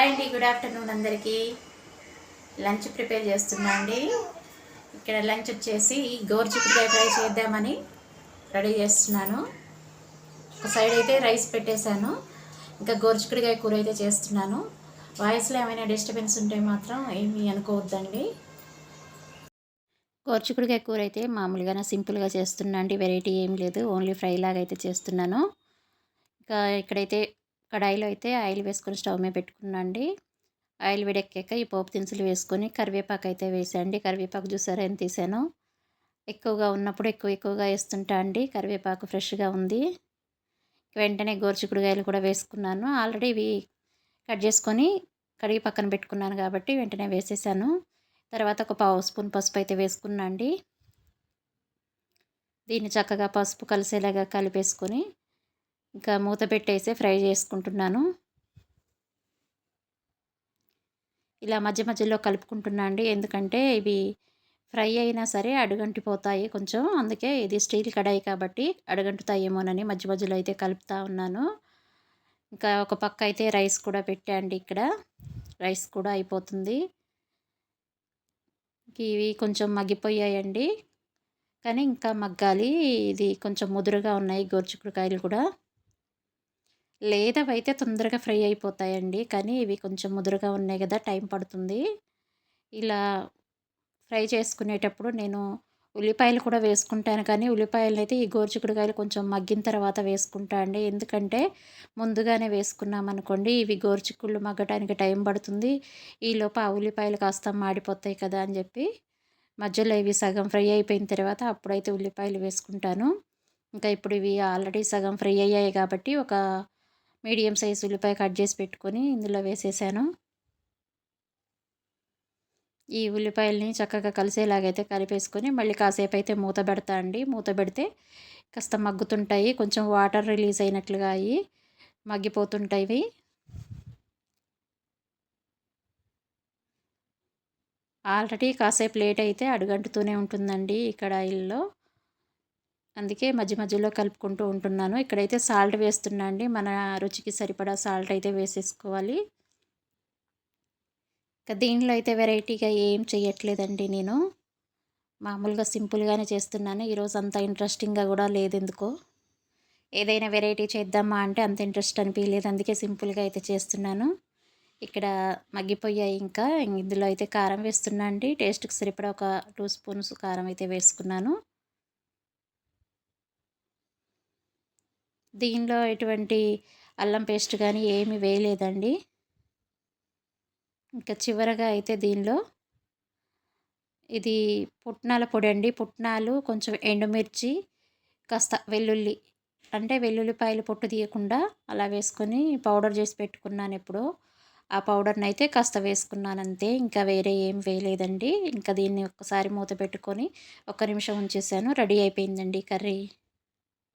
Hi అండి good afternoon అందరికీ. Lunch prepare చేస్తున్నా అండి. ఇక్కడ లంచ్ వచ్చేసి గోరుచిక్కుడుకాయ ఫ్రై చేద్దామని రెడీ చేస్తున్నాను. ఒక సైడ్ అయితే రైస్ పెట్టేశాను. ఇంకా గోరుచిక్కుడుకాయ కూర అయితే చేస్తున్నాను. వాయిస్లో ఏమైనా డిస్టర్బెన్స్ ఉంటే మాత్రం ఏమీ అనుకోవద్దండి. గోరుచిక్కుడుకాయ కూర అయితే మామూలుగానే సింపుల్గా చేస్తున్నా అండి. వెరైటీ ఏం లేదు. ఓన్లీ ఫ్రై లాగా అయితే చేస్తున్నాను. ఇంకా ఇక్కడైతే కడాయిలో అయితే ఆయిల్ వేసుకొని స్టవ్ మీద పెట్టుకున్నాండి ఆయిల్ వేడెక్కాక ఈ పోపు దినుసులు వేసుకొని కరివేపాకు అయితే వేసండి కరివేపాకు చూసారా ఎంత తీసాను ఎక్కువగా ఉన్నప్పుడు ఎక్కువ ఎక్కువగా వేస్తుంటా అండి. కరివేపాకు ఫ్రెష్గా ఉంది. వెంటనే గోరుచిక్కుడుకాయలు కూడా వేసుకున్నాను. ఆల్రెడీ ఇవి కట్ చేసుకొని కడిగి పక్కన పెట్టుకున్నాను కాబట్టి వెంటనే వేసేసాను. తర్వాత ఒక పావు స్పూన్ పసుపు అయితే వేసుకున్నా అండి. దీన్ని చక్కగా పసుపు కలిసేలాగా కలిపేసుకొని ఇంకా మూత పెట్టేసి ఫ్రై చేసుకుంటున్నాను. ఇలా మధ్య మధ్యలో కలుపుకుంటున్నా అండి. ఎందుకంటే ఇవి ఫ్రై అయినా సరే అడుగంటిపోతాయి కొంచెం. అందుకే ఇది స్టీల్ కడాయి కాబట్టి అడుగంటుతాయేమోనని మధ్య మధ్యలో అయితే కలుపుతూ ఉన్నాను. ఇంకా ఒక పక్క అయితే రైస్ కూడా పెట్టండి ఇక్కడ. రైస్ కూడా అయిపోతుంది. ఇవి కొంచెం మగ్గిపోయాయండి. కానీ ఇంకా మగ్గాలి. ఇది కొంచెం ముదురుగా ఉన్నాయి గోరుచిక్కుడుకాయలు కూడా. లేదవైతే తొందరగా ఫ్రై అయిపోతాయండి. కానీ ఇవి కొంచెం ముదురుగా ఉన్నాయి కదా టైం పడుతుంది. ఇలా ఫ్రై చేసుకునేటప్పుడు నేను ఉల్లిపాయలు కూడా వేసుకుంటాను. కానీ ఉల్లిపాయలు అయితే ఈ గోరుచిక్కుడుకాయలు కొంచెం మగ్గిన తర్వాత వేసుకుంటా అండి. ఎందుకంటే ముందుగానే వేసుకున్నాం అనుకోండి ఇవి గోరుచిక్కుళ్ళు మగ్గటానికి టైం పడుతుంది. ఈలోపు ఆ ఉల్లిపాయలు కాస్త మాడిపోతాయి కదా అని చెప్పి మధ్యలో ఇవి సగం ఫ్రై అయిపోయిన తర్వాత అప్పుడైతే ఉల్లిపాయలు వేసుకుంటాను. ఇంకా ఇప్పుడు ఇవి ఆల్రెడీ సగం ఫ్రై అయ్యాయి కాబట్టి ఒక మీడియం సైజ్ ఉల్లిపాయ కట్ చేసి పెట్టుకొని ఇందులో వేసేసాను. ఈ ఉల్లిపాయల్ని చక్కగా కలిసేలాగైతే కలిపేసుకొని మళ్ళీ కాసేపు అయితే మూత పెడతా అండి. మూత పెడితే కాస్త మగ్గుతుంటాయి. కొంచెం వాటర్ రిలీజ్ అయినట్లుగా అయ్యి మగ్గిపోతుంటాయి. ఆల్రెడీ కాసేపు లేట్ అయితే అడుగంటుతూనే ఉంటుందండి ఇక్కడ ఇల్లు. అందుకే మధ్య మధ్యలో కలుపుకుంటూ ఉంటున్నాను. ఇక్కడైతే సాల్ట్ వేస్తున్నా అండి. మన రుచికి సరిపడా సాల్ట్ అయితే వేసేసుకోవాలి. ఇంకా దీనిలో అయితే వెరైటీగా ఏం చేయట్లేదండి నేను. మామూలుగా సింపుల్గానే చేస్తున్నాను. ఈరోజు అంత ఇంట్రెస్టింగ్గా కూడా లేదు ఎందుకో ఏదైనా వెరైటీ చేద్దామా అంటే అంత ఇంట్రెస్ట్ అనిపించలేదు అందుకే సింపుల్గా అయితే చేస్తున్నాను. ఇక్కడ మగ్గిపోయాయి ఇంకా. ఇందులో అయితే కారం వేస్తున్నా అండి. టేస్ట్కి సరిపడా ఒక టూ స్పూన్స్ కారం అయితే వేసుకున్నాను. దీనిలో ఎటువంటి అల్లం పేస్ట్ కానీ ఏమి వేయలేదండి. ఇంకా చివరగా అయితే దీనిలో ఇది పుట్నాల పొడి అండి. పుట్నాలు కొంచెం ఎండుమిర్చి కాస్త వెల్లుల్లి అంటే వెల్లుల్లిపాయలు పొట్టు తీయకుండా అలా వేసుకొని పౌడర్ చేసి పెట్టుకున్నాను ఎప్పుడో. ఆ పౌడర్ని అయితే కాస్త వేసుకున్నాను అంతే ఇంకా వేరే ఏం వేయలేదండి. ఇంకా దీన్ని ఒక్కసారి మూత పెట్టుకొని ఒక్క నిమిషం ఉంచేసాను. రెడీ అయిపోయిందండి కర్రీ.